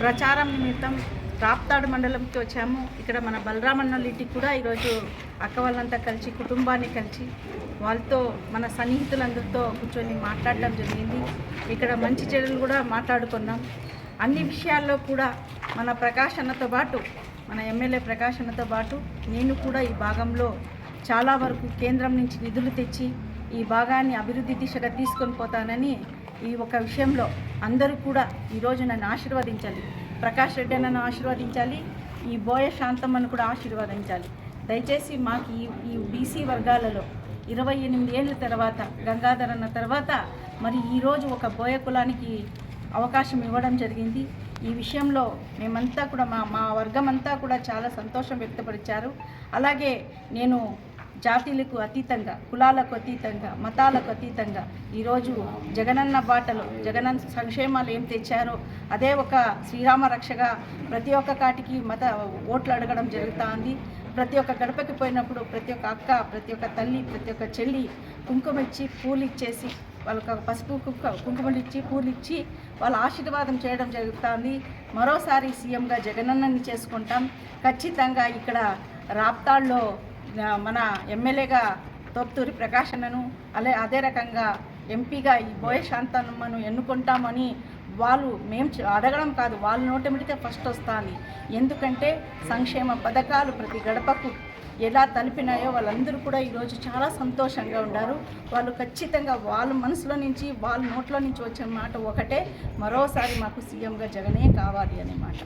ప్రచారం నిమిత్తం రాప్తాడు మండలంకి వచ్చాము. ఇక్కడ మన బలరామన్నలింటికి కూడా ఈరోజు అక్క వాళ్ళంతా కలిసి కుటుంబాన్ని కలిసి వాళ్ళతో మన సన్నిహితులందరితో కూర్చొని మాట్లాడడం జరిగింది. ఇక్కడ మంచి చెడులు కూడా మాట్లాడుకున్నాం. అన్ని విషయాల్లో కూడా మన ప్రకాశనతో పాటు మన ఎమ్మెల్యే ప్రకాశనతో పాటు నేను కూడా ఈ భాగంలో చాలా వరకు కేంద్రం నుంచి నిధులు తెచ్చి ఈ భాగాన్ని అభివృద్ధి దిశగా తీసుకొని పోతానని ఈ ఒక విషయంలో అందరూ కూడా ఈరోజు నన్ను ఆశీర్వదించాలి. ప్రకాష్ రెడ్డి నన్ను ఆశీర్వదించాలి. ఈ బోయ శాంతమ్మను కూడా ఆశీర్వదించాలి. దయచేసి మాకు ఈ ఈ బీసీ వర్గాలలో ఇరవై ఎనిమిది ఏళ్ళ తర్వాత గంగాధర్ అన్న తర్వాత మరి ఈరోజు ఒక బోయ కులానికి అవకాశం ఇవ్వడం జరిగింది. ఈ విషయంలో మేమంతా కూడా మా మా వర్గం అంతా కూడా చాలా సంతోషం వ్యక్తపరిచారు. అలాగే నేను జాతీయులకు అతీతంగా కులాలకు అతీతంగా మతాలకు అతీతంగా ఈరోజు జగనన్న బాటలో జగనన్న సంక్షేమాలు ఏం తెచ్చారో అదే ఒక శ్రీరామ రక్షగా ప్రతి ఒక్క కాటికి మత ఓట్లు అడగడం జరుగుతూ ఉంది ప్రతి ఒక్క గడపకి పోయినప్పుడు ప్రతి ఒక్క అక్క ప్రతి ఒక్క తల్లి ప్రతి ఒక్క చెల్లి కుంకుమ ఇచ్చి పూలు ఇచ్చేసి వాళ్ళకి పసుపు కుక్క కుంకుమలు ఇచ్చి పూలు ఇచ్చి వాళ్ళ ఆశీర్వాదం చేయడం జరుగుతుంది. మరోసారి సీఎంగా జగనన్నని చేసుకుంటాం. ఖచ్చితంగా ఇక్కడ రాప్తాడ్లో మన ఎమ్మెల్యేగా తోప్తూరి ప్రకాశనను అలే అదే రకంగా ఎంపీగా ఈ బోయ శాంతమ్మను ఎన్నుకుంటామని వాళ్ళు మేము అడగడం కాదు వాళ్ళ నోటమిడితే ఫస్ట్ వస్తుంది. ఎందుకంటే సంక్షేమ పథకాలు ప్రతి గడపకు ఎలా తలిపినాయో వాళ్ళందరూ కూడా ఈరోజు చాలా సంతోషంగా ఉన్నారు. వాళ్ళు ఖచ్చితంగా వాళ్ళ మనసులో నుంచి వాళ్ళ నోట్లో నుంచి వచ్చిన మాట ఒకటే మరోసారి మాకు సీఎంగా జగనే కావాలి అనే మాట.